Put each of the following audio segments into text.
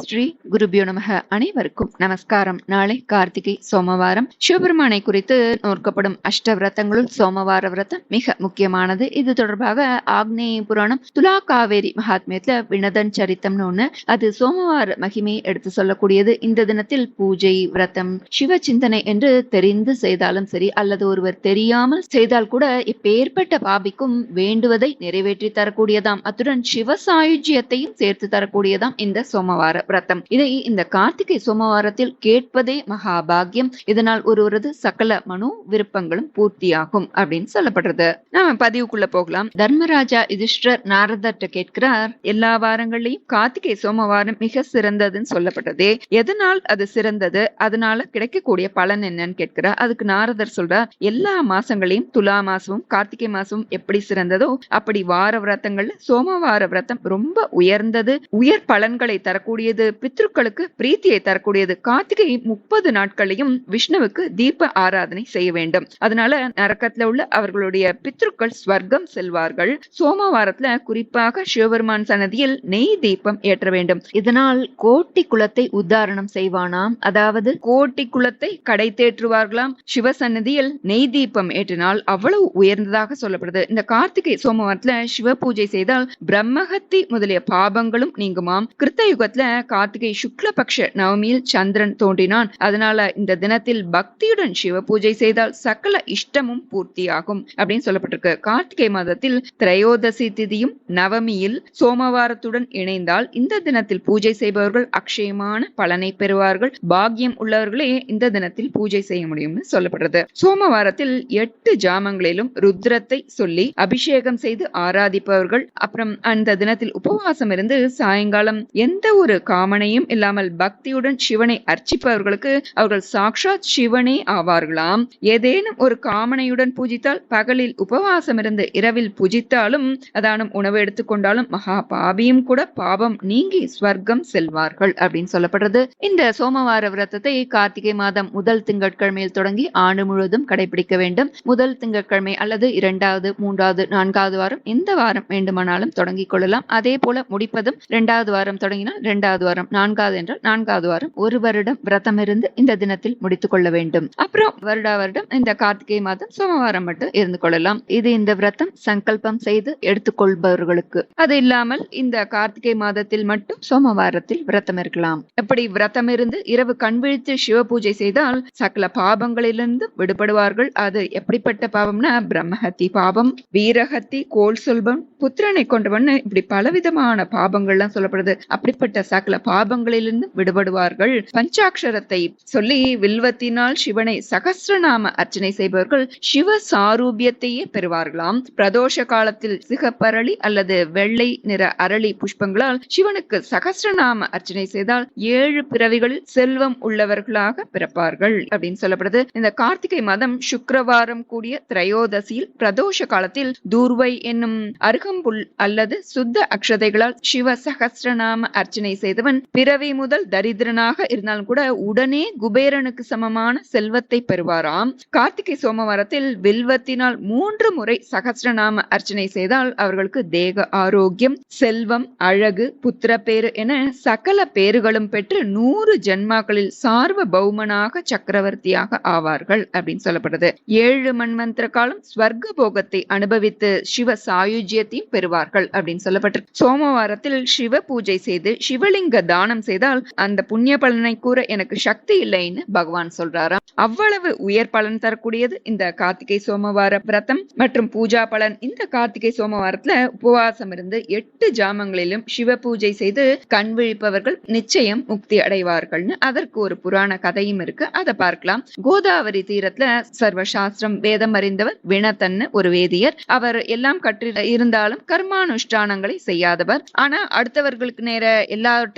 ஸ்ரீ குருபியோ நமக அனைவருக்கும் நமஸ்காரம். நாளை கார்த்திகை சோமவாரம். சிவபெருமானை குறித்து நோக்கப்படும் அஷ்ட விரதங்களுள் சோமவார விரதம் மிக முக்கியமானது. இது தொடர்பாக ஆக்னேய புராணம் துலா காவேரி மகாத்மியத்துல வினதன் சரித்தம்னு ஒண்ணு. அது சோமவார மகிமையை எடுத்து சொல்லக்கூடியது. இந்த தினத்தில் பூஜை விரதம் சிவ சிந்தனை என்று தெரிந்து செய்தாலும் சரி அல்லது ஒருவர் தெரியாமல் செய்தால் கூட இப்பேற்பட்ட பாபிக்கும் வேண்டுவதை நிறைவேற்றி தரக்கூடியதாம். அத்துடன் சிவ சாயுஜ்யத்தையும் சேர்த்து தரக்கூடியதாம் இந்த சோமவார விரதம் இதை இந்த கார்த்திகை சோமவாரத்தில் கேட்பதே மகாபாகியம். இதனால் ஒருவரது சகல மனோ விருப்பங்களும் பூர்த்தியாகும் அப்படின்னு சொல்லப்படுறது. நாம பதிவுக்குள்ள போகலாம். தர்மராஜா யுதிஷ்டர் நாரதர்கிட்ட கேட்கிறார் எல்லா வாரங்களையும் கார்த்திகை சோமவாரம் மிக சிறந்ததுன்னு சொல்லப்பட்டதே எதனால் அது சிறந்தது? அதனால கிடைக்கக்கூடிய பலன் என்னன்னு கேட்கிறார். அதுக்கு நாரதர் சொல்றார் எல்லா மாசங்களையும் துலா மாசமும் கார்த்திகை மாசமும் எப்படி சிறந்ததோ அப்படி வார விரதங்கள்ல சோமவார விரதம் ரொம்ப உயர்ந்தது. உயர் பலன்களை தரக்கூடியது பித்ருக்களுக்கு பிரீத்தியை தரக்கூடியது. கார்த்திகை முப்பது நாட்களையும் விஷ்ணுவுக்கு தீப ஆராதனை செய்ய வேண்டும். அதனால நரக்கத்துல உள்ள அவர்களுடைய பித்ருக்கள் ஸ்வர்க்கம் செல்வார்கள். சோமவாரத்துல குறிப்பாக சிவபெருமான் சன்னதியில் நெய் தீபம் ஏற்ற வேண்டும். இதனால் கோட்டி குலத்தை உத்தாரணம் செய்வானாம். அதாவது கோட்டி குலத்தை கடை தேற்றுவார்களாம் சிவ சன்னதியில் நெய் தீபம் ஏற்றினால் அவ்வளவு உயர்ந்ததாக சொல்லப்படுது. இந்த கார்த்திகை சோமவாரத்துல சிவ பூஜை செய்தால் பிரம்மஹத்தி முதலிய பாபங்களும் நீங்குமாம். கிருத்த யுகத்துல கார்த்திகை சுக்லபக்ஷ நவமியில் சந்திரன் தோன்றினான். அதனால இந்த தினத்தில் பக்தியுடன் சிவ பூஜை செய்தால் சகல இஷ்டமும் பூர்த்தியாகும் அப்படின்னு சொல்லப்பட்டிருக்கு. கார்த்திகை மாதத்தில் திரையோதசி திதியும் நவமியில் சோமவாரத்துடன் இணைந்தால் இந்த தினத்தில் பூஜை செய்பவர்கள் அக்ஷயமான பலனை பெறுவார்கள். பாக்கியம் உள்ளவர்களே இந்த தினத்தில் பூஜை செய்ய முடியும்னு சொல்லப்படுறது சோமவாரத்தில் எட்டு ஜாமங்களிலும் ருத்ரத்தை சொல்லி அபிஷேகம் செய்து ஆராதிப்பவர்கள். அப்புறம் அந்த தினத்தில் உபவாசம் இருந்து சாயங்காலம் எந்த ஒரு காமனையும் இல்லாமல் பக்தியுடன் சிவனை அர்ச்சிப்பவர்களுக்கு அவர்கள் சாக்ஷாத் சிவனே ஆவார்களாம். ஏதேனும் ஒரு காமனையுடன் பூஜித்தால் பகலில் உபவாசம் இருந்து இரவில் பூஜித்தாலும் அதானும் உணவு எடுத்துக்கொண்டாலும் மகா பாபியும் கூட பாபம் நீங்கி ஸ்வர்க்கம் செல்வார்கள் அப்படின்னு சொல்லப்படுறது. இந்த சோமவார விரதத்தை கார்த்திகை மாதம் முதல் திங்கட்கிழமையில் தொடங்கி ஆண்டு முழுவதும் கடைபிடிக்க வேண்டும். முதல் திங்கட்கிழமை அல்லது இரண்டாவது மூன்றாவது நான்காவது வாரம் எந்த வாரம் வேண்டுமானாலும் தொடங்கிக் கொள்ளலாம். அதே போல முடிப்பதும் இரண்டாவது வாரம் தொடங்கினால் இரண்டாவது வாரம் நான்காவது என்றால் நான்காவது வாரம் ஒரு வருடம் விரதம் இருந்து இந்த தினத்தில் முடித்துக் கொள்ள வேண்டும். அப்புறம் வருடா வருடம் இந்த கார்த்திகை மாதம் சோமவாரம் மட்டும் இருந்து கொள்ளலாம். இது இந்த விரதம் சங்கல்பம் செய்து எடுத்துக்கொள்பவர்களுக்கு. அது இல்லாமல் இந்த கார்த்திகை மாதத்தில் மட்டும் சோமவாரத்தில் விரதம் இருக்கலாம். எப்படி விரதம் இருந்து இரவு கண் விழித்து சிவ பூஜை செய்தால் சகல பாபங்களிலிருந்து விடுபடுவார்கள். அது எப்படிப்பட்ட பாவம்னா பிரம்மஹத்தி பாபம் வீரஹத்தி கோல் சொல்பம் புத்திரனை கொண்டவன் இப்படி பலவிதமான பாபங்கள்லாம் சொல்லப்படுது. அப்படிப்பட்ட சகல பாபங்களிலிருந்து விடுபடுவார்கள். பஞ்சாட்சரத்தை சொல்லி வில்வத்தினால் சிவனை சகசிரநாம அர்ச்சனை செய்பவர்கள் சிவ சாரூபியத்தையே பெறுவார்களாம். பிரதோஷ காலத்தில் சிகப்பரளி அல்லது வெள்ளை நிற அரளி புஷ்பங்களால் சிவனுக்கு சகசிரநாம அர்ச்சனை செய்தால் ஏழு பிறவிகளில் செல்வம் உள்ளவர்களாக பிறப்பார்கள் அப்படின்னு சொல்லப்படுது. இந்த கார்த்திகை மாதம் சுக்கரவாரம் கூடிய திரையோதசியில் பிரதோஷ காலத்தில் தூர்வை என்னும் அருகம்புல் அல்லது சுத்த அக்ஷதைகளால் சிவ சகசிரநாம அர்ச்சனை செய்தவன் பிறவி முதல் தரித்திரனாக இருந்தாலும் கூட உடனே குபேரனுக்கு சமமான செல்வத்தை பெறுவாராம். கார்த்திகை சோமவாரத்தில் வில்வத்தினால் மூன்று முறை சகசிரநாம அர்ச்சனை செய்தால் அவர்களுக்கு தேக ஆரோக்கியம் செல்வம் அழகு புத்திர பேரு என சகல பேறுகளும் பெற்று நூறு ஜென்மாக்களில் சார்வ பௌமனாக சக்கரவர்த்தியாக ஆவார்கள் அப்படின்னு சொல்லப்படுது. ஏழு மண்மந்திர காலம் ஸ்வர்க்க போகத்தை அனுபவித்து சிவ சாயுஜ்யத்தையும் பெறுவார்கள் அப்படின்னு சொல்லப்பட்டிருக்கு. சோமவாரத்தில் சிவ பூஜை செய்து சிவலிங்க தானம் செய்தால் அந்த புண்ணிய பலனை கூற எனக்கு சக்தி இல்லைன்னு பகவான் சொல்றாராம். அவ்வளவு உயர் பலன் தரக்கூடியது இந்த கார்த்திகை சோமவார விரதம் மற்றும் பூஜா பலன். இந்த கார்த்திகை சோமவாரத்துல உபவாசம் இருந்து எட்டு ஜாமங்களிலும் சிவ பூஜை செய்து கண் விழிப்பவர்கள் நிச்சயம் முக்தி அடைவார்கள்னு அதற்கு ஒரு புராண கதையும் இருக்கு. அதை பார்க்கலாம். கோதாவரி தீரத்துல சர்வ சாஸ்திரம் வேதம் அறிந்தவர் வினத்தன்னு ஒரு வேதியர். அவர் எல்லாம் கற்று இருந்தாலும் கர்மானுஷ்டானங்களை செய்யாதவர். ஆனா அடுத்தவர்களுக்கு நேர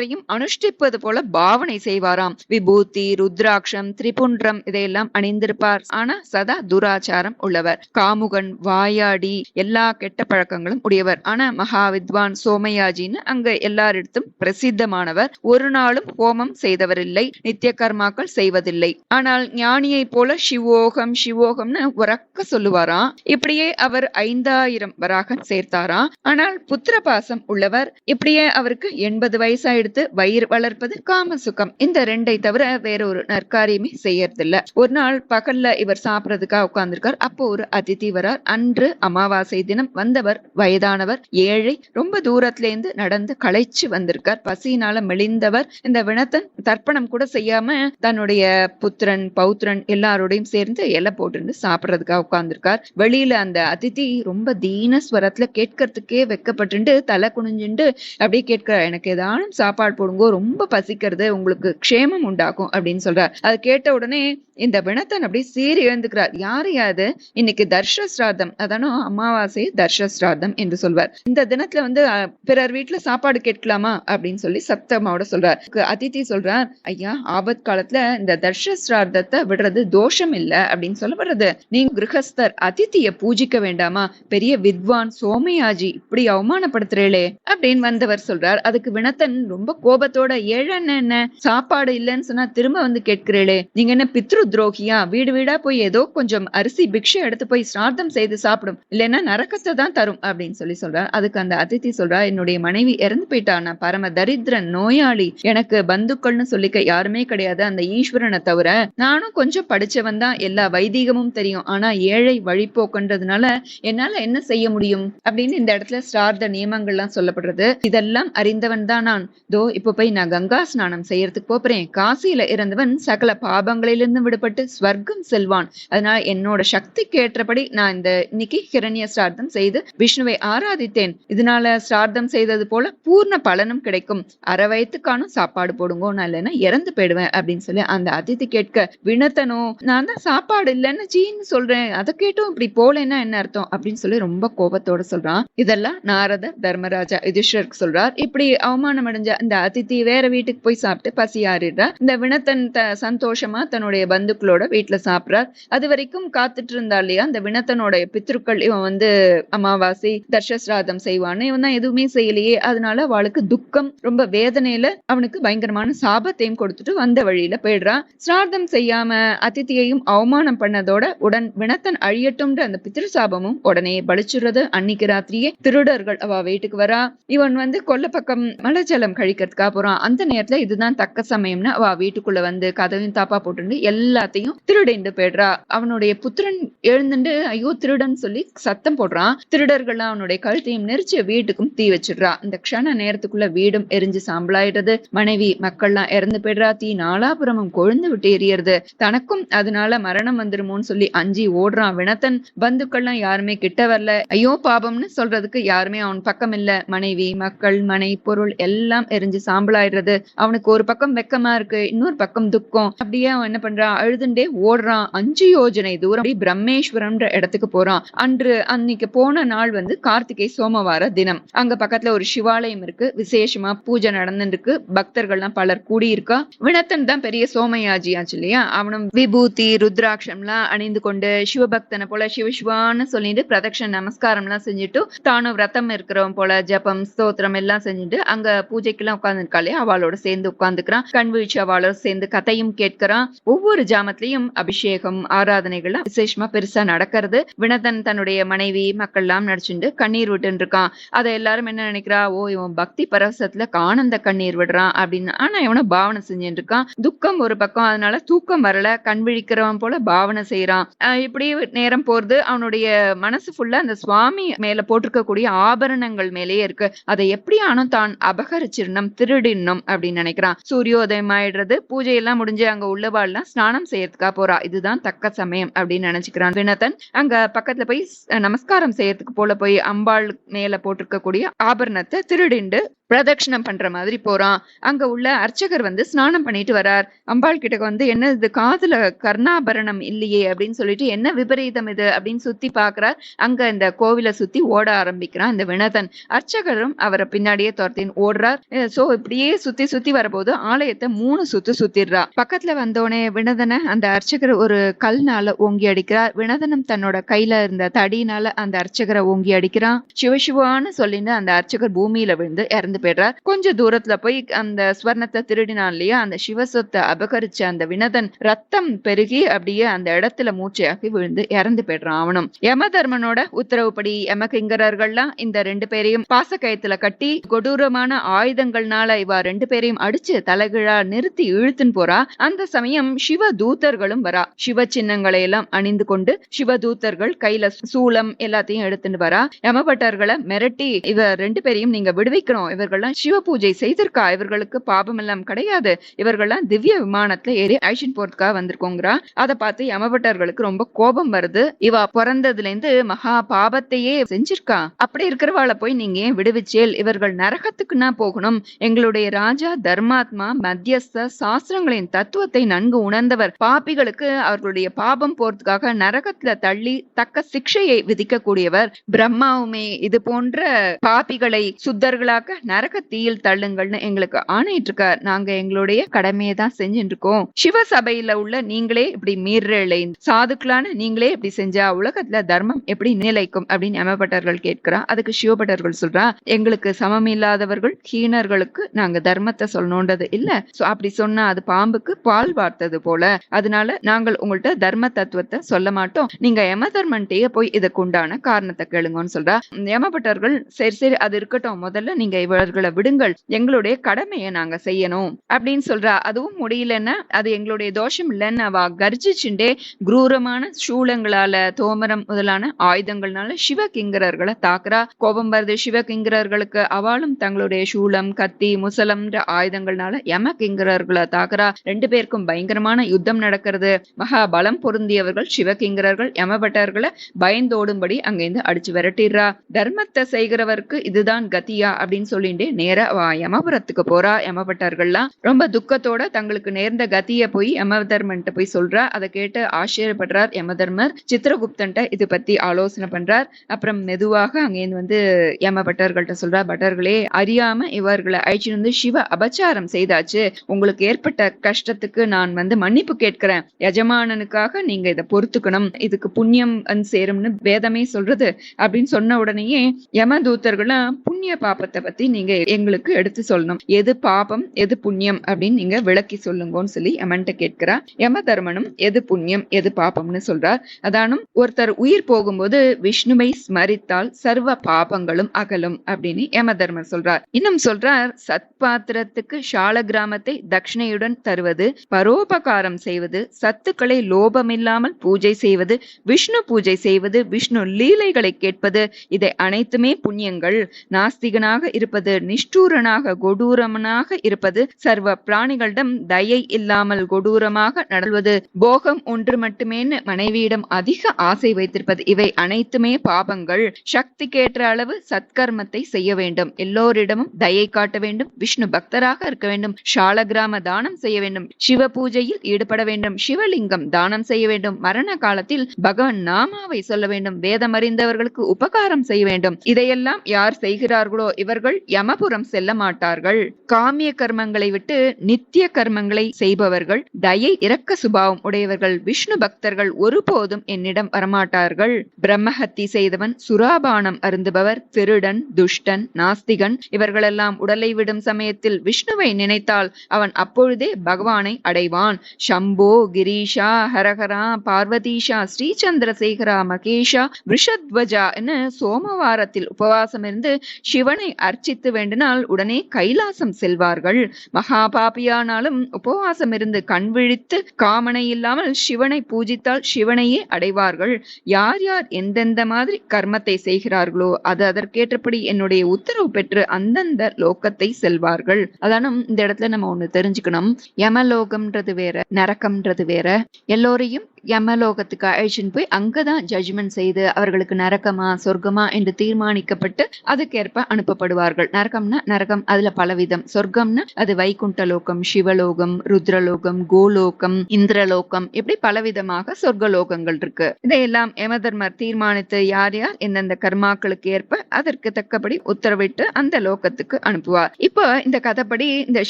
எல்லாவற்றையும் அனுஷ்டிப்பது போல பாவனை செய்வாராம். விபூதி ருத்ராட்சம் திரிபுன்றம் இதையெல்லாம் அணிந்திருப்பார். ஆனா சதா துராச்சாரம் உள்ளவர். காமுகன் வாயாடி எல்லா கெட்ட பழக்கங்களும் உடையவர். ஆனா மகா வித்வான் சோமயாஜின்னு அங்க எல்லாரிடத்தும் பிரசித்தமானவர். ஒரு நாளும் ஹோமம் செய்தவரில்லை. நித்திய கர்மாக்கள் செய்வதில்லை. ஆனால் ஞானியை போல சிவோகம் சிவோகம்னு உறக்க சொல்லுவாராம். இப்படியே அவர் ஐந்தாயிரம் வராக சேர்த்தாராம். ஆனால் புத்திர பாசம் உள்ளவர். இப்படியே அவருக்கு எண்பது வயசாயிடுது அடுத்து வயிறு வளர்ப்பது காம சுகம். இந்த ரெண்டை தவிர வேற ஒரு நற்காரியமே செய்யறதில்ல. ஒரு நாள் பகல்ல இவர் சாப்பிடறதுக்காக உட்கார்ந்துருக்கார். அப்போ ஒரு அதிதி வரார். அன்று அமாவாசை தினம் வந்தவர் வயதானவர் ஏழை ரொம்ப தூரத்துல இருந்து நடந்து களைச்சு வந்திருக்கார். பசியினால மெலிந்தவர். இந்த வினத்தன் தர்ப்பணம் கூட செய்யாம தன்னுடைய புத்திரன் பௌத்திரன் எல்லாரோடையும் சேர்ந்து இலை போட்டு சாப்பிடறதுக்காக உட்கார்ந்துருக்கார். வெளியில அந்த அதிதி ரொம்ப தீன ஸ்வரத்துல கேட்கறதுக்கே வெக்கப்பட்டு தலை குனிஞ்சுண்டு அப்படியே கேட்கிறார். எனக்கு ஏதானும் சாப்பாடு போடுங்கோ ரொம்ப பசிக்கிறது உங்களுக்கு க்ஷேமம் உண்டாகும் அப்படின்னு சொல்றார். அது கேட்ட உடனே இந்த வினத்தன் அப்படியே சீறி எழுந்துக்கிறார். யார் யாது? இன்னைக்கு தர்ஷ சிராதம் அதானோ? அமாவாசை தர்ஷ சிராதம் என்று சொல்வார். இந்த தினத்துல வந்து பிறர் வீட்டுல சாப்பாடு கேட்கலாமா? அப்படின்னு சொல்லி சத்தமாவோட சொல்றார். அதித்தி சொல்றார் ஐயா ஆபத் காலத்துல இந்த தர்ஷ சிராதத்தை விடுறது தோஷம் இல்ல அப்படின்னு சொல்லப்படுறது நீங்க கிரகஸ்தர் அதித்திய பூஜிக்க வேண்டாமா? பெரிய வித்வான் சோமயாஜி இப்படி அவமானப்படுத்துறீளே அப்படின்னு வந்தவர் சொல்றார். அதுக்கு வினத்தன் ரொம்ப கோபத்தோட ஏழன்னு என்ன? சாப்பாடு இல்லைன்னு சொன்னா திரும்ப வந்து கேட்கிறீளே. நீங்க என்ன பித்ரு துரோகியா? வீடு வீடா போய் ஏதோ கொஞ்சம் அரிசி பிக்ஷை எடுத்து போய் சிரார்த்தம் செய்து சாப்பிடும். இல்லைன்னா நரக்கத்தை தான் தரும் அப்படின்னு சொல்லி சொல்றார். அதுக்கு அந்த அதித்தி சொல்றா என்னுடைய மனைவி இறந்து போயிட்டா. நான் பரம தரித்திரன் நோயாளி. எனக்கு பந்துக்கள்னு சொல்லிக்க யாருமே கிடையாது. அந்த ஈஸ்வரனை தவிர நானும் கொஞ்சம் படிச்சவன் தான். எல்லா வைதீகமும் தெரியும். ஆனா ஏழை வழிபோக்குன்றதுனால என்னால என்ன செய்ய முடியும்? அப்படின்னு இந்த இடத்துல ஸ்ரார்த்த நியமங்கள்லாம் சொல்லப்படுறது. இதெல்லாம் அறிந்தவன் தான் நான். தோ இப்ப போய் நான் கங்கா ஸ்நானம் செய்யறதுக்கு போறேன். காசியில இறந்தவன் சகல பாபங்களிலிருந்து விடுபட்டு ஸ்வர்க்கம் செல்வான். அதனால என்னோட சக்திக்கு ஏற்றபடி நான் இந்த இன்னைக்கு ஹிரண்ய ஸ்ரார்த்தம் செய்து விஷ்ணுவை ஆராதித்தேன். இதனால ஸ்ரார்த்தம் செய்தது போல பூர்ண பலனும் கிடைக்கும். அரை வயத்துக்கானும் சாப்பாடு போடுங்கோ நான் இல்லைன்னா இறந்து போயிடுவேன் அப்படின்னு சொல்லி அந்த அதிதி கேட்க வினத்தனும் நான் தான் சாப்பாடு இல்லைன்னு ஜீன்னு சொல்றேன். அதை கேட்டும் இப்படி போலேன்னா என்ன அர்த்தம்? அப்படின்னு சொல்லி ரொம்ப கோபத்தோட சொல்றான். இதெல்லாம் நாரதர் தர்மராஜா யுதிஷ்வருக்கு சொல்றார். இப்படி அவமானம் அடைஞ்ச அந்த அதித்தி வேற வீட்டுக்கு போய் சாப்பிட்டு பசி ஆறிடுறா இந்த வினத்தன் சந்தோஷமா தன்னுடைய பந்துக்களோட வீட்டுல சாப்பிடுறார். அது வரைக்கும் காத்துட்டு இருந்தா இல்லையா? அந்த வினத்தனோட பித்ருக்கள் இவன் வந்து அமாவாசை தர்ஷஸ்ராதம் செய்வான்னு. இவன் தான் எதுவுமே செய்யலையே. அதனால அவளுக்கு துக்கம் ரொம்ப வேதனையில அவனுக்கு பயங்கரமான சாபத்தையும் கொடுத்துட்டு வந்த வழியில போயிடுறான். சிரார்த்தம் செய்யாம அதித்தியையும் அவமானம் பண்ணதோட உடன் வினத்தன் அழியட்டும்ன்ற அந்த பித்ரு சாபமும் உடனே பலிச்சுறது அன்னைக்கு ராத்திரியே திருடர்கள் அவ வீட்டுக்கு வரா. இவன் வந்து கொல்ல பக்கம் மலஜலம் கழிக்கிறதுக்காக போறான். அந்த நேரத்துல இதுதான் தக்க சமயம்னு அவ வீட்டுக்குள்ள வந்து கதவையும் தாப்பா போட்டு எல்லாத்தையும் திருடிண்டு போயிடுறா. அவனுடைய புத்திரன் எழுந்துட்டு ஐயோ திருடன் சொல்லி சத்தம் போடுறான். திருடர்கள் அவனுடைய கழுத்தையும் நெரிச்சு வீட்டுக்கும் தீ வச்சிடுறா. இந்த க்ஷண நேரத்துக்குள்ள வீடும் எரிஞ்சு சாம்பலாயிடுறது. மனைவி மக்கள்லாம் இறந்து போயிடுறா. தீ நாலாபுரமும் கொழுந்து விட்டு எரியறது. தனக்கும் அதனால மரணம் வந்துருமோன்னு சொல்லி அஞ்சி ஓடுறான் வினத்தன். பந்துக்கள்லாம் யாருமே கிட்ட வரல. ஐயோ பாபம்னு சொல்றதுக்கு யாருமே அவன் பக்கம் இல்ல. மனைவி மக்கள் மனை பொருள் எல்லாம் எரிஞ்சு சாம்பலாயிடுறது. அவனுக்கு ஒரு பக்கம் வெக்கமா இருக்கு இன்னொரு பக்கம் துக்கம். அப்படியே அவன் என்ன பண்றான் அழுதுண்டே ஓடுறான். அஞ்சு யோஜனை தூரம். பிரம்மேஸ்வரம்ன்ற இடத்துக்கு போறான். அன்று அன்னைக்கு போன நாள் வந்து கார்த்திகை சோமவார தினம். அங்க பக்கத்துல ஒரு சிவாலயம் இருக்கு. விசேஷமா பூஜை நடந்துருக்கு இருக்கு பக்தர்கள்லாம் பலர் கூடி இருக்கா வினத்தன் தான் பெரிய சோமயாஜி ஆச்சு இல்லையா? அவனும் விபூதி ருத்ராட்சம்லாம் அணிந்து கொண்டு சிவபக்தனை போல சிவசிவான்னு சொல்லிட்டு பிரதட்சண நமஸ்காரம் எல்லாம் செஞ்சுட்டு தானும் விரதம் இருக்கிறவன் போல ஜபம் ஸ்தோத்திரம் எல்லாம் செஞ்சுட்டு அங்க பூஜைக்கெல்லாம் இல்லையா? அவளோட சேர்ந்து உட்கார்ந்துக்கிறான். கண் வீழ்ச்சி அவளோட சேர்ந்து கதையும் கேட்கிறான். ஒவ்வொரு ஜாமத்திலையும் அபிஷேகம் ஆராதனைகள்லாம் விசேஷமா பெருசா நடக்கிறது. வினதன் தன்னுடைய மனைவி மக்கள் எல்லாம் நடிச்சுட்டு கண்ணீர் விட்டுன்னு இருக்கான் அதை எல்லாரும் என்ன நினைக்கிறா? ஓ இவன் பக்தி பரவசத்துல ஆனந்த கண்ணீர் விடுறான் அப்படின்னு. ஆனா இவனை பாவனை செஞ்சுட்டு இருக்கான் துக்கம் ஒரு பக்கம் அதனால தூக்கம் வரல. கண் விழிக்கிறவன் போல பாவனை செய்யறான் ஆஹ் இப்படி நேரம் போறது அவனுடைய மனசு ஃபுல்லா அந்த சுவாமி மேல போட்டிருக்கக்கூடிய ஆபரணங்கள் மேலேயே இருக்கு. அதை எப்படியானும் தான் அபகரிச்சிடணும் திருடிடணும் அப்படின்னு நினைக்கிறான். சூரியோதயம் ஆயிடுறது பூஜை எல்லாம் முடிஞ்சு அங்க உள்ளவாள்லாம் ஸ்நானம் செய்யறதுக்காக போறா? இதுதான் தக்க சமயம் அப்படின்னு நினைச்சுக்கிறான் வினதன் அங்க பக்கத்துல போய் நமஸ்காரம் செய்யறதுக்கு போல போய் அம்பாள் மேல போட்டிருக்கக்கூடிய ஆபரணத்தை திருடிண்டு பிரதட்சணம் பண்ற மாதிரி போறான். அங்க உள்ள அர்ச்சகர் வந்து ஸ்நானம் பண்ணிட்டு வரார். அம்பாள் கிட்ட வந்து என்ன இது காதுல கர்ணாபரணம் இல்லையே? அப்படின்னு சொல்லிட்டு என்ன விபரீதம் இது? அப்படின்னு சுத்தி பாக்குறார். அங்க இந்த கோவிலை சுத்தி ஓட ஆரம்பிக்கிறான் இந்த வினதன். அர்ச்சகரும் அவரை பின்னாடியே துரத்தின் ஓடுறார். சோ இப்படியே சுத்தி சுத்தி வரபோது ஆலயத்தை மூணு சுத்து சுத்திடுறா. பக்கத்துல வந்தோடனே வினதனை அந்த அர்ச்சகர் ஒரு கல்னால ஓங்கி அடிக்கிறார். வினதனம் தன்னோட கையில இருந்த தடினால அந்த அர்ச்சகரை ஓங்கி அடிக்கிறான். சிவசிவான்னு சொல்லிட்டு அந்த அர்ச்சகர் பூமியில விழுந்து இறந்து போயிடுறார் கொஞ்ச தூரத்துல போய் அந்த ஸ்வர்ணத்தை திருடினான் இல்லையா? அந்த சிவசத்தை அபகரிச்ச அந்த வினதன் ரத்தம் பெருகி அப்படியே அந்த இடத்துல மூச்சையாகி விழுந்து இறந்து போயிடுறான் அவனும். யமதர்மனோட உத்தரவுப்படி யமகிங்கரர்கள்லாம் இந்த ரெண்டு பேரையும் பாசக்கயத்துல கட்டி கொடூரமான ஆயுதங்கள்னால இவ ரெண்டு பேரையும் அடிச்சு தலைகிழா நிறுத்தி இழுத்துன்னு போறா. அந்த சமயம் சிவ தூதர்களும் வரா. சிவ சின்னங்களை எல்லாம் அணிந்து கொண்டு சிவ தூதர்கள் கையில சூளம் எல்லாத்தையும் எடுத்துட்டு வரா. யமபட்டர்களை மிரட்டி இவ ரெண்டு பேரையும் நீங்க விடுவிக்கணும். இவர்கள்லாம் சிவ பூஜை செய்திருக்கா? இவர்களுக்கு பாபம் எல்லாம் கிடையாது. இவர்கள்லாம் திவ்ய விமானத்துல ஏறி ஐஷன் போறதுக்காக வந்திருக்கோங்கிறா. அதை பார்த்து யமபட்டர்களுக்கு ரொம்ப கோபம் வருது. இவ பிறந்ததுல இருந்து மகா பாபத்தையே செஞ்சிருக்கா? அப்படி இருக்கிறவாளை போய் நீங்க ஏன் விடுவிச்சேல்? இவர்கள் நரகத்துக்குன்னா போகணும். எங்களுடைய ராஜா தர்மாத்மா மத்தியஸ்த சாஸ்திரங்களின் தத்துவத்தை நன்கு உணர்ந்தவர். பாப்பிகளுக்கு அவர்களுடைய பாபம் போறதுக்காக நரகத்துல தள்ளி தக்க சிக்ஷையை விதிக்கக்கூடியவர். பிரம்மாவுமே இது போன்ற பாப்பிகளை சுத்தர்களாக்க நரக தீயில் தள்ளுங்கள்னு எங்களுக்கு ஆணையிட்டு இருக்கார். நாங்க எங்களுடைய கடமையை தான் செஞ்சுட்டு இருக்கோம். சிவ சபையில உள்ள நீங்களே இப்படி மீறலை சாதுக்களான நீங்களே இப்படி செஞ்சா உலகத்துல தர்மம் எப்படி நிலைக்கும் அப்படின்னு யமபட்டர்கள் கேட்கிறா. அதுக்கு சிவபட்டர்கள் சொல்றா எங்களுக்கு சமம் இல்லாதவர்கள் ஹீனர்களுக்கு நாங்க தர்மத்தை சொல்லணும்ன்றது இல்ல. அப்படி சொன்னா அது பாம்புக்கு பால் வார்த்தது போல. அதனால நாங்கள் உங்கள்ட்ட தர்ம தத்துவத்தை சொல்ல மாட்டோம். நீங்க யம தர்மன்ட்டே போய் இதுக்கு உண்டான காரணத்தை கேளுங்கன்னு சொல்றா. யமபட்டர்கள் சரி சரி அது இருக்கட்டும். முதல்ல நீங்க இவர்களை விடுங்கள். எங்களுடைய கடமையை நாங்க செய்யணும். அப்படின்னு சொல்றா. அதுவும் முடியலன்னா அது எங்களுடைய தோஷம் இல்லைன்னு அவ கர்ஜிச்சுண்டே குரூரமான சூளங்களால தோமரம் முதலான ஆயுதங்கள்னால சிவகிங்கரர்களை தாக்குறா. கோபம் வருது சிவகிங்கரர்களுக்கு அவளும் தங்களுடைய சூளம் கத்தி முசலம்ன்ற ஆயுதங்கள்னால யம கிங்கரர்களை தாக்குறா. ரெண்டு பேருக்கும் பயங்கரமான யுத்தம் நடக்கிறது. மகா பலம் பொருந்தியவர்கள் சிவகிங்கரர்கள் யமபட்டர்களை பயந்தோடும்படி அங்கிருந்து அடிச்சு விரட்டிடுறா. தர்மத்தை செய்கிறவருக்கு இதுதான் கத்தியா அப்படின்னு சொல்லி அப்படின்ட்டு நேரா வா யமபுரத்துக்கு போறா. யமபட்டர்கள்லாம் ரொம்ப துக்கத்தோட தங்களுக்கு நேர்ந்த கத்திய போய் யமதர்மன்ட்ட போய் சொல்றா. அதை கேட்டு ஆச்சரியப்படுறார் யமதர்மர். சித்திரகுப்தன்ட்ட இது பத்தி ஆலோசனை பண்றார். அப்புறம் மெதுவாக அங்கேருந்து வந்து யம பட்டர்கள்ட்ட சொல்றா பட்டர்களே அறியாம இவர்களை அழைச்சிட்டு வந்து சிவ அபச்சாரம் செய்தாச்சு. உங்களுக்கு ஏற்பட்ட கஷ்டத்துக்கு நான் வந்து மன்னிப்பு கேட்கிறேன். எஜமானனுக்காக நீங்க இதை பொறுத்துக்கணும். இதுக்கு புண்ணியம் வந்து சேரும்னு வேதமே சொல்றது. அப்படின்னு சொன்ன உடனேயே யமதூத்தர்களும் புண்ணிய பாப்பத்தை பத்தி நீங்க எங்களுக்கு எடுத்து சொல்லணும். எது பாபம் எது புண்ணியம் அப்படின்னு நீங்க விளக்கி சொல்லுங்கன்னு சொல்லி யமன்ட்ட கேட்கிறா. யம தர்மனும் எது புண்ணியம் எது பாபம்னு சொல்றார் அதானும் ஒருத்தர் உயிர் போகும்போது விஷ்ணுவை ஸ்மரித்தால் சர்வ பாபங்களும் அகலும் அப்படின்னு யம தர்மன் சொல்றார். இன்னும் சொல்றார் சத்பாத்திரத்துக்கு ஷால கிராமத்தை தட்சிணையுடன் தருவது பரோபகாரம் செய்வது சத்துக்களை லோபமில்லாமல் பூஜை செய்வது விஷ்ணு பூஜை செய்வது விஷ்ணு லீலைகளை கேட்பது இதை அனைத்துமே புண்ணியங்கள். நான் நாஸ்திகனாக இருப்பது நிஷ்டூரனாக கொடூரமனாக இருப்பது சர்வ பிராணிகளிடம் தயை இல்லாமல் கொடூரமாக நடல்வது போகம் ஒன்று மட்டுமேன்னு மனைவியிடம் அதிக ஆசை வைத்திருப்பது இவை அனைத்துமே பாபங்கள். சக்திக்கேற்ற அளவு சத்கர்மத்தை செய்ய வேண்டும். எல்லோரிடமும் தயை காட்ட வேண்டும். விஷ்ணு பக்தராக இருக்க வேண்டும். ஷாலகிராம தானம் செய்ய வேண்டும். சிவ பூஜையில் ஈடுபட வேண்டும். சிவலிங்கம் தானம் செய்ய வேண்டும். மரண காலத்தில் பகவான் நாமாவை சொல்ல வேண்டும். வேதம் அறிந்தவர்களுக்கு உபகாரம் செய்ய வேண்டும். இதையெல்லாம் யார் செய்கிறார்? செய்கிறார்களோ? இவர்கள் யமபுரம் செல்ல மாட்டார்கள். காமிய கர்மங்களை விட்டு நித்திய கர்மங்களை செய்பவர்கள் தயை இரக்க சுபாவம் உடையவர்கள் விஷ்ணு பக்தர்கள் ஒருபோதும் என்னிடம் வரமாட்டார்கள். பிரம்மஹத்தி செய்தவன் சுராபானம் அருந்துபவர் திருடன் துஷ்டன் நாஸ்திகன் இவர்களெல்லாம் உடலை விடும் சமயத்தில் விஷ்ணுவை நினைத்தால் அவன் அப்பொழுதே பகவானை அடைவான். சம்போ கிரீஷா ஹரஹரா பார்வதீஷா ஸ்ரீசந்திரசேகரா மகேஷா விஷத்வஜா என சோமவாரத்தில் உபவாசம் இருந்து சிவனை அர்ச்சித்து வேண்டினால் உடனே கைலாசம் செல்வார்கள். மகாபாபியானாலும் உபவாசம் இருந்து கண் விழித்து காமனை இல்லாமல் சிவனை பூஜித்தால் சிவனையே அடைவார்கள். யார் யார் எந்தெந்த மாதிரி கர்மத்தை செய்கிறார்களோ அது அதற்கேற்றபடி என்னுடைய உத்தரவு பெற்று அந்தந்த லோகத்தை செல்வார்கள். அதானும் இந்த இடத்துல நம்ம ஒண்ணு தெரிஞ்சுக்கணும். யமலோகம்ன்றது வேற நரக்கம்ன்றது வேற. எல்லோரையும் யமலோகத்துக்கு அழைச்சின்னு போய் அங்கதான் ஜட்ஜ்மெண்ட் செய்து அவர்களுக்கு நரக்கமா சொர்க்கமா என்று தீர்மானிக்கப்பட்டு அதுக்கேற்ப அனுப்பப்படுவார்கள். நரகம்னா நரகம் அதுல பலவிதம். சொர்க்கம்னா அது வைகுண்ட லோகம் சிவலோகம் ருத்ரலோகம் கோலோகம் இந்திரலோகம். இப்படி பலவிதமாக சொர்க்கலோகங்கள் இருக்கு. இதையெல்லாம் யமதர்மர் தீர்மானித்து யார் யார் எந்தெந்த கர்மாக்களுக்கு ஏற்ப அதற்கு தக்கபடி உத்தரவிட்டு அந்த லோகத்துக்கு அனுப்புவார். இப்போ இந்த கதைப்படி இந்த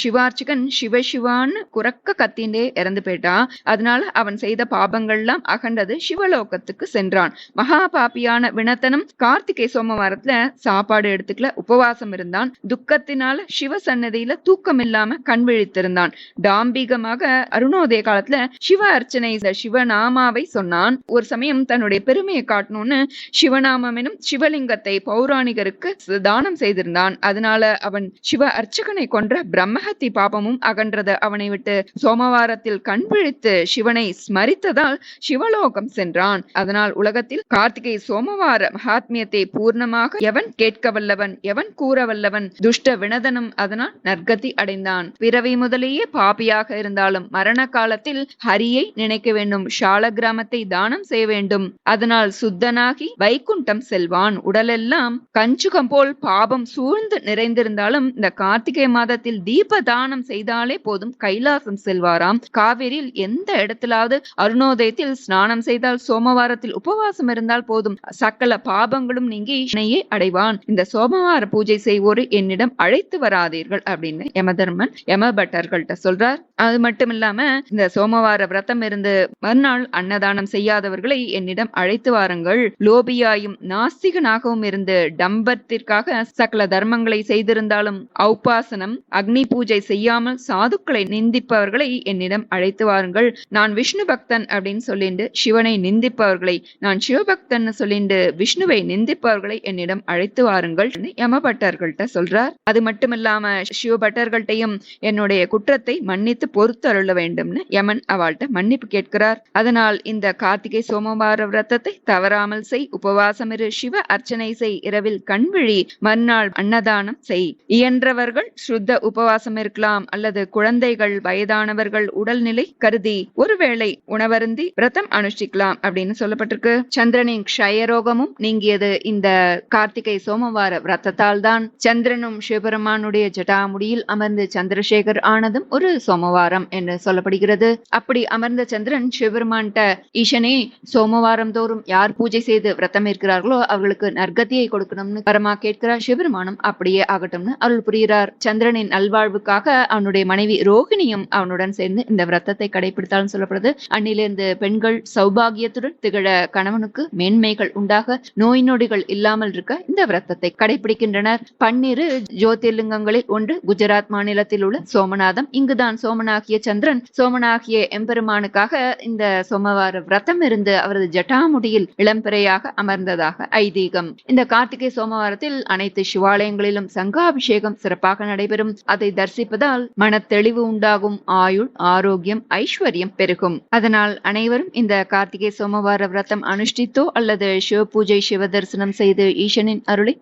சிவார்ச்சிகன் சிவசிவான்னு குறக்க கத்திண்டே இறந்து போயிட்டான் அதனால அவன் செய்த பாபங்கள்லாம் அகண்டது சிவலோகத்துக்கு சென்றான். மகா பாப்பியான வினத்தனும் கார்த்திகை சோமவாரத்துல சாப்பாடு எடுத்து எடுத்துக்கல உபவாசம் இருந்தான். துக்கத்தினால சிவ சன்னதியில தூக்கம் இல்லாம கண் விழித்திருந்தான். தாம்பிகமாக அருணோதய காலத்துல சிவ அர்ச்சனை சிவநாமாவை சொன்னான். ஒரு சமயம் தன்னுடைய பெருமையை காட்டணும்னு சிவநாமம் எனும் சிவலிங்கத்தை பௌராணிகருக்கு தானம் செய்திருந்தான். அதனால அவன் சிவ அர்ச்சகனை கொன்ற பிரம்மஹத்தி பாபமும் அகன்றது அவனை விட்டு சோமவாரத்தில் கண் விழித்து சிவனை ஸ்மரித்ததால் சிவலோகம் சென்றான். அதனால் உலகத்தில் கார்த்திகை சோமவார மகாத்மியத்தை பூர்ணமாக எவன் கேட்க வல்லவன் எவன் கூற வல்லவன்? துஷ்ட வினதனும் அதனால் நற்கதி அடைந்தான். பிறவி முதலேயே பாபியாக இருந்தாலும் மரண காலத்தில் ஹரியை நினைக்க வேண்டும். ஷால கிராமத்தை தானம் செய்ய வேண்டும். அதனால் சுத்தனாகி வைகுண்டம் செல்வான். உடலெல்லாம் கஞ்சுகம் போல் பாபம் சூழ்ந்து நிறைந்திருந்தாலும் இந்த கார்த்திகை மாதத்தில் தீப தானம் செய்தாலே போதும். கைலாசம் செல்வாராம். காவிரியில் எந்த இடத்திலாவது அருணோதயத்தில் ஸ்நானம் செய்தால் சோமவாரத்தில் உபவாசம் இருந்தால் போதும். சகல பாபங்களும் நீங்கி இணையே அடைவான். இந்த சோமவார பூஜை செய்வோரை என்னிடம் அழைத்து வராதீர்கள் அப்படின்னு யமதர்மன் யமபட்டர்கள்ட்ட சொல்றார். அது மட்டும் இல்லாம இந்த சோமவார விரதம் இருந்து மறுநாள் அன்னதானம் செய்யாதவர்களை என்னிடம் அழைத்து வாருங்கள். லோபியாயும் நாஸ்திகனாகவும் இருந்து டம்பத்திற்காக சகல தர்மங்களை செய்திருந்தாலும் ஔபாசனம் அக்னி பூஜை செய்யாமல் சாதுக்களை நிந்திப்பவர்களை என்னிடம் அழைத்து வாருங்கள். நான் விஷ்ணு பக்தன் அப்படின்னு சொல்லிட்டு சிவனை நிந்திப்பவர்களை நான் சிவபக்தன் சொல்லிட்டு விஷ்ணுவை நிந்திப்பவர்களை என்னிடம் அழைத்து வாருங்கள். அப்படின்னு யம பட்டர்கள்ட்ட சொல்றார். அது மட்டும் இல்லாம சிவபட்டர்கள்ட்டையும் என்னுடைய குற்றத்தை மன்னித்து பொறுத்து அருள வேண்டும்னு யமன் அவள்கிட்ட மன்னிப்பு கேட்கிறார். அதனால் இந்த கார்த்திகை சோமவார விரதத்தை தவறாமல் செய் உபவாசம் இரு சிவ அர்ச்சனை செய் இரவில் கண்விழி மறுநாள் அன்னதானம் செய். இயன்றவர்கள் சுத்த உபவாசம் இருக்கலாம் அல்லது குழந்தைகள் வயதானவர்கள் உடல்நிலை கருதி ஒருவேளை உணவருந்தி விரதம் அனுஷ்டிக்கலாம் அப்படின்னு சொல்லப்பட்டிருக்கு. சந்திரனின் க்ஷயரோகமும் நீங்கியது இந்த கார்த்திகை சோமவார ரத்தத்தால் தான் சந்திரனும் சிவபெருமானுடைய ஜடாமுடியில் அமர்ந்து சந்திரசேகர் ஆனதும் ஒரு சோமவாரம் என்று சொல்லப்படுகிறது. அப்படி அமர்ந்த சந்திரன் சிவபெருமான்கிட்ட ஈசனே சோமவாரம் தோறும் யார் பூஜை செய்து விரதம் இருக்கிறார்களோ அவர்களுக்கு நற்கதியை கொடுக்கணும்னு பரமா கேட்கிறார் சிவபெருமானும் அப்படியே ஆகட்டும்னு அருள் புரிகிறார். சந்திரனின் நல்வாழ்வுக்காக அவனுடைய மனைவி ரோகிணியும் அவனுடன் சேர்ந்து இந்த விரதத்தை கடைபிடித்தாலும் சொல்லப்படுது. அன்னிலிருந்து பெண்கள் சௌபாகியத்துடன் திகழ கணவனுக்கு மேன்மைகள் உண்டாக நோய் நொடிகள் இல்லாமல் இருக்க இந்த விரதத்தை பிடிக்கின்றனர் பன்னிரு ஜோதிர்லிங்கங்களில் ஒன்று குஜராத் மாநிலத்தில் உள்ள சோமநாதம். இங்குதான் சோமனாகிய சந்திரன் சோமனாகிய எம்பெருமானுக்காக இந்த சோமவார விரதம் இருந்து அவரது ஜட்டாமுடியில் இளம்பிறையாக அமர்ந்ததாக ஐதீகம். இந்த கார்த்திகை சோமவாரத்தில் அனைத்து சிவாலயங்களிலும் சங்காபிஷேகம் சிறப்பாக நடைபெறும். அதை தரிசிப்பதால் மனத்தெளிவு உண்டாகும். ஆயுள் ஆரோக்கியம் ஐஸ்வர்யம் பெருகும். அதனால் அனைவரும் இந்த கார்த்திகை சோமவார விரதம் அனுஷ்டித்தோ அல்லது சிவ பூஜை சிவ தரிசனம் செய்து ஈசனின் அருளை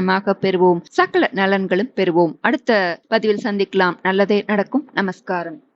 சமாதானமாக பெறுவோம். சகல நலன்களும் பெறுவோம். அடுத்த பதிவில் சந்திக்கலாம். நல்லதே நடக்கும். நமஸ்காரம்.